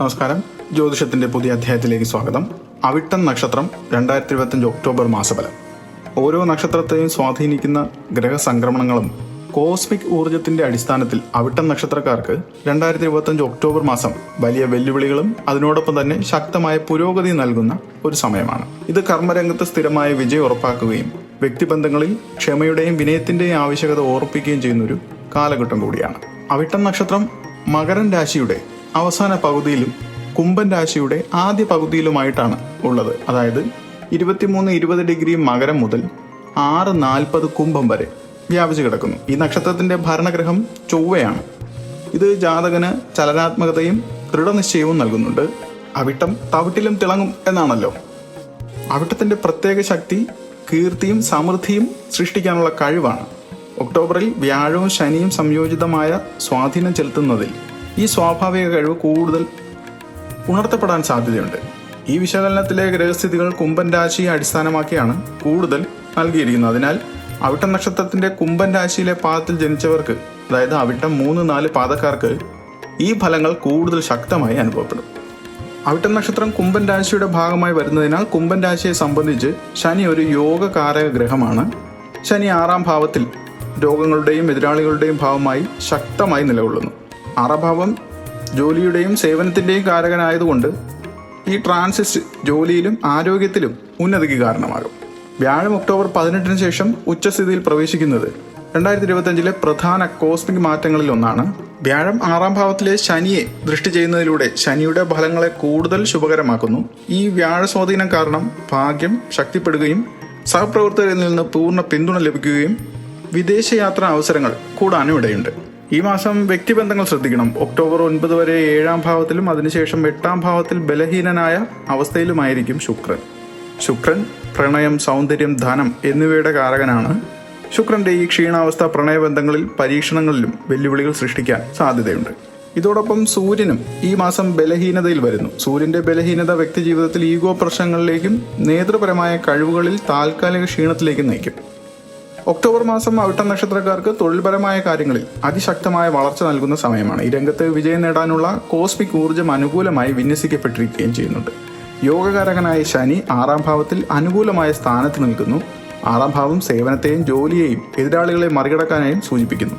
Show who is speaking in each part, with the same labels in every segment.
Speaker 1: നമസ്കാരം. ജ്യോതിഷത്തിന്റെ പുതിയ അധ്യായത്തിലേക്ക് സ്വാഗതം. അവിട്ടൻ നക്ഷത്രം രണ്ടായിരത്തി ഇരുപത്തഞ്ച് ഒക്ടോബർ മാസഫലം. ഓരോ നക്ഷത്രത്തെയും സ്വാധീനിക്കുന്ന ഗ്രഹസംക്രമണങ്ങളും കോസ്മിക് ഊർജത്തിന്റെ അടിസ്ഥാനത്തിൽ അവിട്ടം നക്ഷത്രക്കാർക്ക് രണ്ടായിരത്തി ഇരുപത്തഞ്ച് ഒക്ടോബർ മാസം വലിയ വെല്ലുവിളികളും അതിനോടൊപ്പം തന്നെ ശക്തമായ പുരോഗതി നൽകുന്ന ഒരു സമയമാണ്. ഇത് കർമ്മരംഗത്ത് സ്ഥിരമായ വിജയം ഉറപ്പാക്കുകയും വ്യക്തിബന്ധങ്ങളിൽ ക്ഷമയുടെയും വിനയത്തിന്റെയും ആവശ്യകത ഓർപ്പിക്കുകയും ചെയ്യുന്ന ഒരു കാലഘട്ടം കൂടിയാണ്. അവിട്ടം നക്ഷത്രം മകരൻ രാശിയുടെ അവസാന പകുതിയിലും കുംഭൻ രാശിയുടെ ആദ്യ പകുതിയിലുമായിട്ടാണ് ഉള്ളത്. അതായത് ഇരുപത്തിമൂന്ന് ഇരുപത് ഡിഗ്രി മകരം മുതൽ ആറ് നാൽപ്പത് കുംഭം വരെ വ്യാപിച്ചു കിടക്കുന്നു. ഈ നക്ഷത്രത്തിന്റെ ഭരണഗ്രഹം ചൊവ്വയാണ്. ഇത് ജാതകന് ചലനാത്മകതയും ദൃഢനിശ്ചയവും നൽകുന്നുണ്ട്. അവിട്ടം തവിട്ടിലും തിളങ്ങും എന്നാണല്ലോ. അവിട്ടത്തിന്റെ പ്രത്യേക ശക്തി കീർത്തിയും സമൃദ്ധിയും സൃഷ്ടിക്കാനുള്ള കഴിവാണ്. ഒക്ടോബറിൽ വ്യാഴവും ശനിയും സംയോജിതമായ സ്വാധീനം ചെലുത്തുന്നതിൽ ഈ സ്വാഭാവിക കഴിവ് കൂടുതൽ ഉണർത്തപ്പെടാൻ സാധ്യതയുണ്ട്. ഈ വിശകലനത്തിലെ ഗ്രഹസ്ഥിതികൾ കുംഭൻ രാശിയെ അടിസ്ഥാനമാക്കിയാണ് കൂടുതൽ നൽകിയിരിക്കുന്നത്. അതിനാൽ അവിട്ടം നക്ഷത്രത്തിന്റെ കുംഭൻ രാശിയിലെ പാദത്തിൽ ജനിച്ചവർക്ക് അതായത് അവിട്ടം മൂന്ന് നാല് പാദക്കാർക്ക് ഈ ഫലങ്ങൾ കൂടുതൽ ശക്തമായി അനുഭവപ്പെടും. അവിട്ടം നക്ഷത്രം കുംഭൻ രാശിയുടെ ഭാഗമായി വരുന്നതിനാൽ കുംഭൻ രാശിയെ സംബന്ധിച്ച് ശനി ഒരു യോഗകാരക ഗ്രഹമാണ്. ശനി ആറാം ഭാവത്തിൽ രോഗങ്ങളുടെയും എതിരാളികളുടെയും ഭാവമായി ശക്തമായി നിലകൊള്ളുന്നു. ആറാം ഭാവം ജോലിയുടെയും സേവനത്തിന്റെയും കാരകനായതുകൊണ്ട് ഈ ട്രാൻസിസ്റ്റ് ജോലിയിലും ആരോഗ്യത്തിലും ഉന്നതിക്ക് കാരണമാകും. വ്യാഴം ഒക്ടോബർ പതിനെട്ടിന് ശേഷം ഉച്ചസ്ഥിതിയിൽ പ്രവേശിക്കുന്നത് രണ്ടായിരത്തി ഇരുപത്തഞ്ചിലെ പ്രധാന കോസ്മിക് മാറ്റങ്ങളിൽ ഒന്നാണ്. വ്യാഴം ആറാം ഭാവത്തിലെ ശനിയെ ദൃഷ്ടി ചെയ്യുന്നതിലൂടെ ശനിയുടെ ഫലങ്ങളെ കൂടുതൽ ശുഭകരമാക്കുന്നു. ഈ വ്യാഴ സ്വാധീനം കാരണം ഭാഗ്യം ശക്തിപ്പെടുകയും സഹപ്രവർത്തകരിൽ നിന്ന് പൂർണ പിന്തുണ ലഭിക്കുകയും വിദേശയാത്രാ അവസരങ്ങൾ കൂടാനും ഇടയുണ്ട്. ഈ മാസം വ്യക്തിബന്ധങ്ങൾ ശ്രദ്ധിക്കണം. ഒക്ടോബർ ഒൻപത് വരെ ഏഴാം ഭാവത്തിലും അതിനുശേഷം എട്ടാം ഭാവത്തിൽ ബലഹീനനായ അവസ്ഥയിലുമായിരിക്കും ശുക്രൻ. ശുക്രൻ പ്രണയം സൗന്ദര്യം ധനം എന്നിവയുടെ കാരകനാണ്. ശുക്രന്റെ ഈ ക്ഷീണാവസ്ഥ പ്രണയബന്ധങ്ങളിൽ പരീക്ഷണങ്ങളിലും വെല്ലുവിളികൾ സൃഷ്ടിക്കാൻ സാധ്യതയുണ്ട്. ഇതോടൊപ്പം സൂര്യനും ഈ മാസം ബലഹീനതയിൽ വരുന്നു. സൂര്യന്റെ ബലഹീനത വ്യക്തി ജീവിതത്തിൽ ഈഗോ പ്രശ്നങ്ങളിലേക്കും നേതൃപരമായ കഴിവുകളിൽ താൽക്കാലിക ക്ഷീണത്തിലേക്കും നയിക്കും. ഒക്ടോബർ മാസം അവിട്ട നക്ഷത്രക്കാർക്ക് തൊഴിൽപരമായ കാര്യങ്ങളിൽ അതിശക്തമായ വളർച്ച നൽകുന്ന സമയമാണ്. ഈ രംഗത്ത് വിജയം നേടാനുള്ള കോസ്മിക് ഊർജം അനുകൂലമായി വിന്യസിക്കപ്പെട്ടിരിക്കുകയും ചെയ്യുന്നുണ്ട്. യോഗകാരകനായ ശനി ആറാം ഭാവത്തിൽ അനുകൂലമായ സ്ഥാനത്ത് നിൽക്കുന്നു. ആറാം ഭാവം സേവനത്തെയും ജോലിയെയും എതിരാളികളെ മറികടക്കാനായും സൂചിപ്പിക്കുന്നു.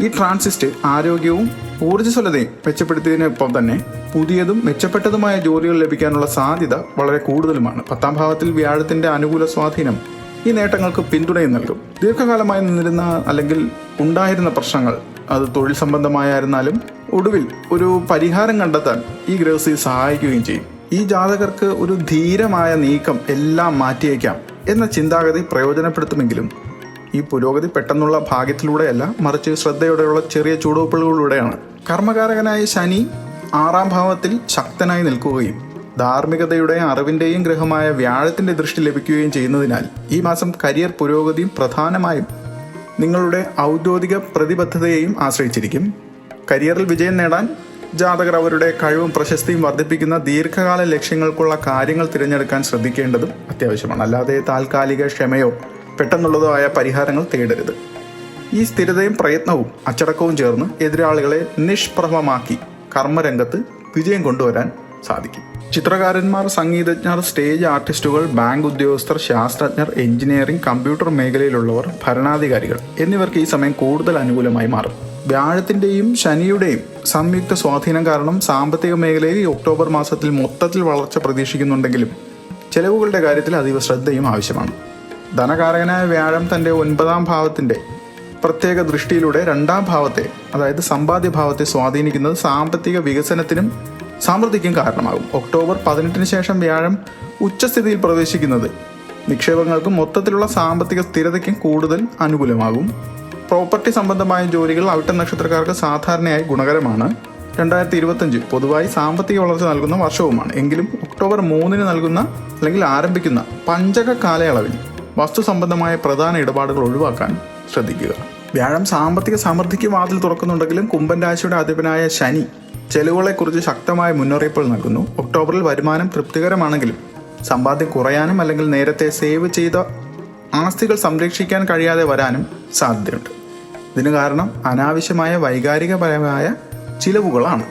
Speaker 1: ഈ ട്രാൻസിസ്റ്റ് ആരോഗ്യവും ഊർജസ്വലതയും മെച്ചപ്പെടുത്തിയതിനൊപ്പം തന്നെ പുതിയതും മെച്ചപ്പെട്ടതുമായ ജോലികൾ ലഭിക്കാനുള്ള സാധ്യത വളരെ കൂടുതലുമാണ്. പത്താം ഭാവത്തിൽ വ്യാഴത്തിന്റെ അനുകൂല സ്വാധീനം ഈ നേട്ടങ്ങൾക്ക് പിന്തുണയും നൽകും. ദീർഘകാലമായി നിന്നിരുന്ന അല്ലെങ്കിൽ ഉണ്ടായിരുന്ന പ്രശ്നങ്ങൾ അത് തൊഴിൽ സംബന്ധമായിരുന്നാലും ഒടുവിൽ ഒരു പരിഹാരം കണ്ടെത്താൻ ഈ ഗ്രഹസ്ഥി സഹായിക്കുകയും ചെയ്യും. ഈ ജാതകർക്ക് ഒരു ധീരമായ നീക്കം എല്ലാം മാറ്റിയേക്കാം എന്ന ചിന്താഗതി പ്രയോജനപ്പെടുത്തുമെങ്കിലും ഈ പുരോഗതി പെട്ടെന്നുള്ള ഭാഗ്യത്തിലൂടെയല്ല മറിച്ച് ശ്രദ്ധയോടെയുള്ള ചെറിയ ചുവടുവെപ്പുകളിലൂടെയാണ് കർമ്മകാരകനായ ശനി ആറാം ഭാവത്തിൽ ശക്തനായി നിൽക്കുകയും ധാർമ്മികതയുടെയും അറിവിന്റെയും ഗ്രഹമായ വ്യാഴത്തിന്റെ ദൃഷ്ടി ലഭിക്കുകയും ചെയ്യുന്നതിനാൽ ഈ മാസം കരിയർ പുരോഗതിയും പ്രധാനമായും നിങ്ങളുടെ ഔദ്യോഗിക പ്രതിബദ്ധതയെയും ആശ്രയിച്ചിരിക്കും. കരിയറിൽ വിജയം നേടാൻ ജാതകർ അവരുടെ കഴിവും പ്രശസ്തിയും വർദ്ധിപ്പിക്കുന്ന ദീർഘകാല ലക്ഷ്യങ്ങൾക്കുള്ള കാര്യങ്ങൾ തിരഞ്ഞെടുക്കാൻ ശ്രദ്ധിക്കേണ്ടതും അത്യാവശ്യമാണ്. അല്ലാതെ താൽക്കാലിക ക്ഷമയോ പെട്ടെന്നുള്ളതോ ആയ പരിഹാരങ്ങൾ തേടരുത്. ഈ സ്ഥിരതയും പ്രയത്നവും അച്ചടക്കവും ചേർന്ന് എതിരാളികളെ നിഷ്പ്രഭമാക്കി കർമ്മരംഗത്ത് വിജയം കൊണ്ടുവരാൻ സാധിക്കും. ചിത്രകാരന്മാർ സംഗീതജ്ഞർ സ്റ്റേജ് ആർട്ടിസ്റ്റുകൾ ബാങ്ക് ഉദ്യോഗസ്ഥർ ശാസ്ത്രജ്ഞർ എഞ്ചിനീയറിംഗ് കമ്പ്യൂട്ടർ മേഖലയിലുള്ളവർ ഭരണാധികാരികൾ എന്നിവർക്ക് ഈ സമയം കൂടുതൽ അനുകൂലമായി മാറും. വ്യാഴത്തിന്റെയും ശനിയുടെയും സംയുക്ത സ്വാധീനം കാരണം സാമ്പത്തിക മേഖലയിൽ ഒക്ടോബർ മാസത്തിൽ മൊത്തത്തിൽ വളർച്ച പ്രതീക്ഷിക്കുന്നുണ്ടെങ്കിലും ചെലവുകളുടെ കാര്യത്തിൽ അതീവ ശ്രദ്ധയും ആവശ്യമാണ്. ധനകാരകനായ വ്യാഴം തന്റെ ഒൻപതാം ഭാവത്തിന്റെ പ്രത്യേക ദൃഷ്ടിയിലൂടെ രണ്ടാം ഭാവത്തെ അതായത് സമ്പാദ്യ ഭാവത്തെ സ്വാധീനിക്കുന്നത് സാമ്പത്തിക വികസനത്തിനും സമൃദ്ധിക്കും കാരണമാകും. ഒക്ടോബർ പതിനെട്ടിന് ശേഷം വ്യാഴം ഉച്ചസ്ഥിതിയിൽ പ്രവേശിക്കുന്നത് നിക്ഷേപങ്ങൾക്കും മൊത്തത്തിലുള്ള സാമ്പത്തിക സ്ഥിരതയ്ക്കും കൂടുതൽ അനുകൂലമാകും. പ്രോപ്പർട്ടി സംബന്ധമായ ജോലികൾ അവിട്ട നക്ഷത്രക്കാർക്ക് സാധാരണയായി ഗുണകരമാണ്. രണ്ടായിരത്തി ഇരുപത്തഞ്ച് പൊതുവായി സാമ്പത്തിക വളർച്ച നൽകുന്ന വർഷവുമാണ്. എങ്കിലും ഒക്ടോബർ മൂന്നിന് നൽകുന്ന അല്ലെങ്കിൽ ആരംഭിക്കുന്ന പഞ്ചക കാലയളവിൽ വസ്തു സംബന്ധമായ പ്രധാന ഇടപാടുകൾ ഒഴിവാക്കാൻ ശ്രദ്ധിക്കുക. വ്യാഴം സാമ്പത്തിക സമൃദ്ധിക്ക് വാതിൽ തുറക്കുന്നുണ്ടെങ്കിലും കുംഭൻ രാശിയുടെ അധിപനായ ശനി ചെലവുകളെക്കുറിച്ച് ശക്തമായ മുന്നറിയിപ്പുകൾ നൽകുന്നു. ഒക്ടോബറിൽ വരുമാനം തൃപ്തികരമാണെങ്കിലും സമ്പാദ്യം കുറയാനും അല്ലെങ്കിൽ നേരത്തെ സേവ് ചെയ്ത ആസ്തികൾ സംരക്ഷിക്കാൻ കഴിയാതെ വരാനും സാധ്യതയുണ്ട്. ഇതിന് കാരണം അനാവശ്യമായ വൈകാരികപരമായ ചിലവുകളാണ്.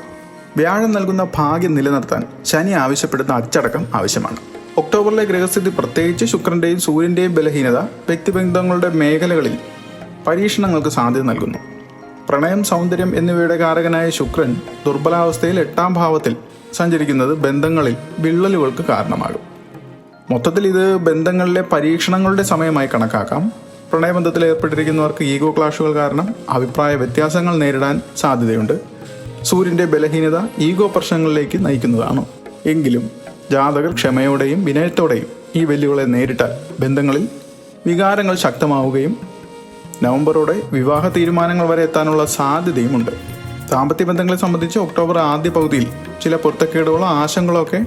Speaker 1: വ്യാഴം നൽകുന്ന ഭാഗ്യം നിലനിർത്താൻ ശനി ആവശ്യപ്പെടുന്ന അച്ചടക്കം ആവശ്യമാണ്. ഒക്ടോബറിലെ ഗ്രഹസ്ഥിതി പ്രത്യേകിച്ച് ശുക്രന്റെയും സൂര്യന്റെയും ബലഹീനത വ്യക്തിബന്ധങ്ങളുടെ മേഖലകളിൽ പരീക്ഷണങ്ങൾക്ക് സാധ്യത നൽകുന്നു. പ്രണയം സൗന്ദര്യം എന്നിവയുടെ കാരകനായ ശുക്രൻ ദുർബലാവസ്ഥയിൽ എട്ടാം ഭാവത്തിൽ സഞ്ചരിക്കുന്നത് ബന്ധങ്ങളിൽ വിള്ളലുകൾക്ക് കാരണമാകും. മൊത്തത്തിൽ ഇത് ബന്ധങ്ങളിലെ പരീക്ഷണങ്ങളുടെ സമയമായി കണക്കാക്കാം. പ്രണയബന്ധത്തിൽ ഏർപ്പെട്ടിരിക്കുന്നവർക്ക് ഈഗോ ക്ലാഷുകൾ കാരണം അഭിപ്രായ വ്യത്യാസങ്ങൾ നേരിടാൻ സാധ്യതയുണ്ട്. സൂര്യന്റെ ബലഹീനത ഈഗോ പ്രശ്നങ്ങളിലേക്ക് നയിക്കുന്നതാണ്. എങ്കിലും ജാതകർ ക്ഷമയോടെയും വിനയത്തോടെയും ഈ വെല്ലുവിളികളെ നേരിട്ടാൽ ബന്ധങ്ങളിൽ വികാരങ്ങൾ ശക്തമാവുകയും നവംബറോടെ വിവാഹ തീരുമാനങ്ങൾ വരെ എത്താനുള്ള സാധ്യതയുമുണ്ട്. ദാമ്പത്യ ബന്ധങ്ങളെ സംബന്ധിച്ച് ഒക്ടോബർ ആദ്യ പകുതിയിൽ ചില പൊരുത്തക്കേടുകളോ ആശങ്കകളോ ഒക്കെ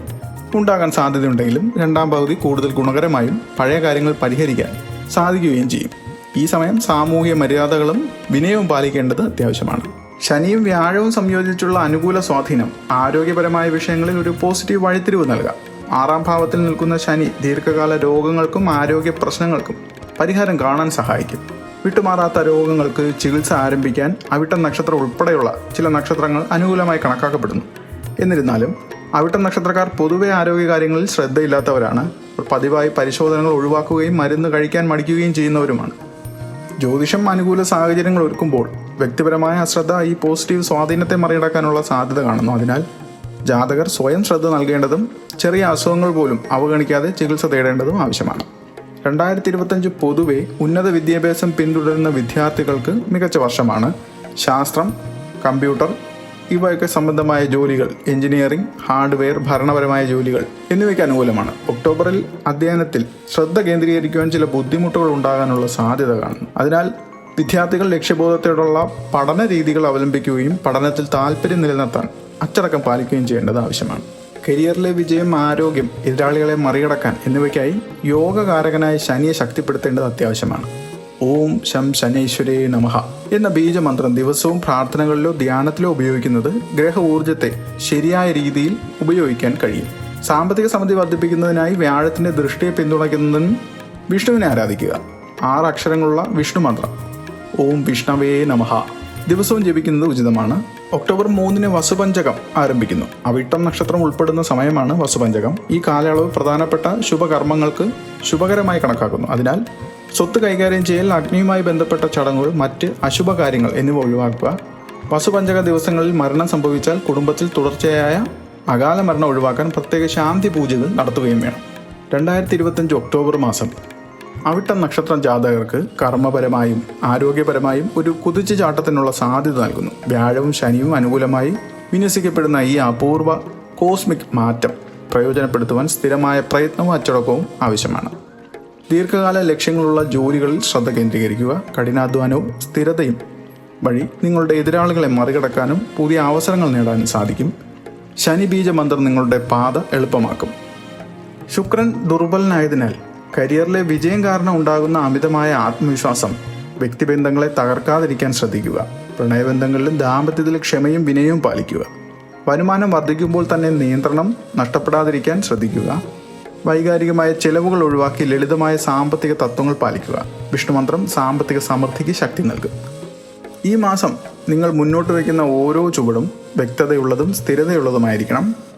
Speaker 1: ഉണ്ടാകാൻ സാധ്യതയുണ്ടെങ്കിലും രണ്ടാം പകുതി കൂടുതൽ ഗുണകരമായും പഴയ കാര്യങ്ങൾ പരിഹരിക്കാൻ സാധിക്കുകയും ചെയ്യും. ഈ സമയം സാമൂഹിക മര്യാദകളും വിനയവും പാലിക്കേണ്ടത് അത്യാവശ്യമാണ്. ശനിയും വ്യാഴവും സംയോജിച്ചുള്ള അനുകൂല സ്വാധീനം ആരോഗ്യപരമായ വിഷയങ്ങളിൽ ഒരു പോസിറ്റീവ് വഴിത്തിരിവ് നൽകാം. ആറാം ഭാവത്തിൽ നിൽക്കുന്ന ശനി ദീർഘകാല രോഗങ്ങൾക്കും ആരോഗ്യ പ്രശ്നങ്ങൾക്കും പരിഹാരം കാണാൻ സഹായിക്കും. വിട്ടുമാറാത്ത രോഗങ്ങൾക്ക് ചികിത്സ ആരംഭിക്കാൻ അവിട്ടം നക്ഷത്രം ഉൾപ്പെടെയുള്ള ചില നക്ഷത്രങ്ങൾ അനുകൂലമായി കണക്കാക്കപ്പെടുന്നു. എന്നിരുന്നാലും അവിട്ടം നക്ഷത്രക്കാർ പൊതുവെ ആരോഗ്യകാര്യങ്ങളിൽ ശ്രദ്ധയില്ലാത്തവരാണ്. പതിവായി പരിശോധനകൾ ഒഴിവാക്കുകയും മരുന്ന് കഴിക്കാൻ മടിക്കുകയും ചെയ്യുന്നവരുമാണ്. ജ്യോതിഷം അനുകൂല സാഹചര്യങ്ങൾ ഒരുക്കുമ്പോൾ വ്യക്തിപരമായ അശ്രദ്ധ ഈ പോസിറ്റീവ് സ്വാധീനത്തെ മറികടക്കാനുള്ള സാധ്യത കാണുന്നു. അതിനാൽ ജാതകർ സ്വയം ശ്രദ്ധ നൽകേണ്ടതും ചെറിയ അസുഖങ്ങൾ പോലും അവഗണിക്കാതെ ചികിത്സ തേടേണ്ടതും ആവശ്യമാണ്. രണ്ടായിരത്തി ഇരുപത്തഞ്ച് പൊതുവെ ഉന്നത വിദ്യാഭ്യാസം പിന്തുടരുന്ന വിദ്യാർത്ഥികൾക്ക് മികച്ച വർഷമാണ്. ശാസ്ത്രം കമ്പ്യൂട്ടർ ഇവയൊക്കെ സംബന്ധമായ ജോലികൾ എഞ്ചിനീയറിംഗ് ഹാർഡ്വെയർ ഭരണപരമായ ജോലികൾ എന്നിവയ്ക്ക് അനുകൂലമാണ്. ഒക്ടോബറിൽ അധ്യയനത്തിൽ ശ്രദ്ധ കേന്ദ്രീകരിക്കുവാൻ ചില ബുദ്ധിമുട്ടുകൾ ഉണ്ടാകാനുള്ള സാധ്യത കാണുന്നു. അതിനാൽ വിദ്യാർത്ഥികൾ ലക്ഷ്യബോധത്തോടുള്ള പഠന രീതികൾ അവലംബിക്കുകയും പഠനത്തിൽ താല്പര്യം നിലനിർത്താൻ അച്ചടക്കം പാലിക്കുകയും ചെയ്യേണ്ടത് ആവശ്യമാണ്. കരിയറിലെ വിജയം ആരോഗ്യം എതിരാളികളെ മറികടക്കാൻ എന്നിവയ്ക്കായി യോഗകാരകനായ ശനിയെ ശക്തിപ്പെടുത്തേണ്ടത് അത്യാവശ്യമാണ്. ഓം ശം ശനൈശ്വരേ നമഹ എന്ന ബീജമന്ത്രം ദിവസവും പ്രാർത്ഥനകളിലോ ധ്യാനത്തിലോ ഉപയോഗിക്കുന്നത് ഗ്രഹ ഊർജത്തെ ശരിയായ രീതിയിൽ ഉപയോഗിക്കാൻ കഴിയും. സാമ്പത്തിക സമിതി വർദ്ധിപ്പിക്കുന്നതിനായി വ്യാഴത്തിന്റെ ദൃഷ്ടിയെ പിന്തുണയ്ക്കുന്നതിന് വിഷ്ണുവിനെ ആരാധിക്കുക. ആറ് അക്ഷരങ്ങളുള്ള വിഷ്ണു മന്ത്രം ഓം വിഷ്ണവേ നമഃ ദിവസവും ജപിക്കുന്നത് ഉചിതമാണ്. ഒക്ടോബർ മൂന്നിന് വസുപഞ്ചകം ആരംഭിക്കുന്നു. അവിട്ടം നക്ഷത്രം ഉൾപ്പെടുന്ന സമയമാണ് വസുപഞ്ചകം. ഈ കാലയളവ് പ്രധാനപ്പെട്ട ശുഭകർമ്മങ്ങൾക്ക് ശുഭകരമായി കണക്കാക്കുന്നു. അതിനാൽ സ്വത്ത് കൈകാര്യം ചെയ്യൽ അഗ്നിയുമായി ബന്ധപ്പെട്ട ചടങ്ങുകൾ മറ്റ് അശുഭ കാര്യങ്ങൾ എന്നിവ ഒഴിവാക്കുക. വസുപഞ്ചക ദിവസങ്ങളിൽ മരണം സംഭവിച്ചാൽ കുടുംബത്തിൽ തുടർച്ചയായ അകാല മരണം ഒഴിവാക്കാൻ പ്രത്യേക ശാന്തി പൂജകൾ നടത്തുകയും വേണം. രണ്ടായിരത്തി ഇരുപത്തഞ്ച് ഒക്ടോബർ മാസം. അവിട്ടം നക്ഷത്ര ജാതകർക്ക് കർമ്മപരമായും ആരോഗ്യപരമായും ഒരു കുതിച്ചു ചാട്ടത്തിനുള്ള സാധ്യത നൽകുന്നു. വ്യാഴവും ശനിയും അനുകൂലമായി വിന്യസിക്കപ്പെടുന്ന ഈ അപൂർവ കോസ്മിക് മാറ്റം പ്രയോജനപ്പെടുത്തുവാൻ സ്ഥിരമായ പ്രയത്നവും അച്ചടക്കവും ആവശ്യമാണ്. ദീർഘകാല ലക്ഷ്യങ്ങളുള്ള ജോലികളിൽ ശ്രദ്ധ കേന്ദ്രീകരിക്കുക കഠിനാധ്വാനവും സ്ഥിരതയും വഴി നിങ്ങളുടെ എതിരാളികളെ മറികടക്കാനും പുതിയ അവസരങ്ങൾ നേടാനും സാധിക്കും. ശനി ബീജ മന്ത്രം നിങ്ങളുടെ പാത എളുപ്പമാക്കും. ശുക്രൻ ദുർബലനായതിനാൽ കരിയറിലെ വിജയം കാരണം ഉണ്ടാകുന്ന അമിതമായ ആത്മവിശ്വാസം വ്യക്തിബന്ധങ്ങളെ തകർക്കാതിരിക്കാൻ ശ്രദ്ധിക്കുക പ്രണയബന്ധങ്ങളിലും ദാമ്പത്യത്തിൽ ക്ഷമയും വിനയവും പാലിക്കുക വരുമാനം വർദ്ധിക്കുമ്പോൾ തന്നെ നിയന്ത്രണം നഷ്ടപ്പെടാതിരിക്കാൻ ശ്രദ്ധിക്കുക വൈകാരികമായ ചെലവുകൾ ഒഴിവാക്കി ലളിതമായ സാമ്പത്തിക തത്വങ്ങൾ പാലിക്കുക വിഷ്ണുമന്ത്രം സാമ്പത്തിക സമൃദ്ധിക്ക് ശക്തി നൽകും. ഈ മാസം നിങ്ങൾ മുന്നോട്ട് വയ്ക്കുന്ന ഓരോ ചുവടും വ്യക്തതയുള്ളതും സ്ഥിരതയുള്ളതുമായിരിക്കണം.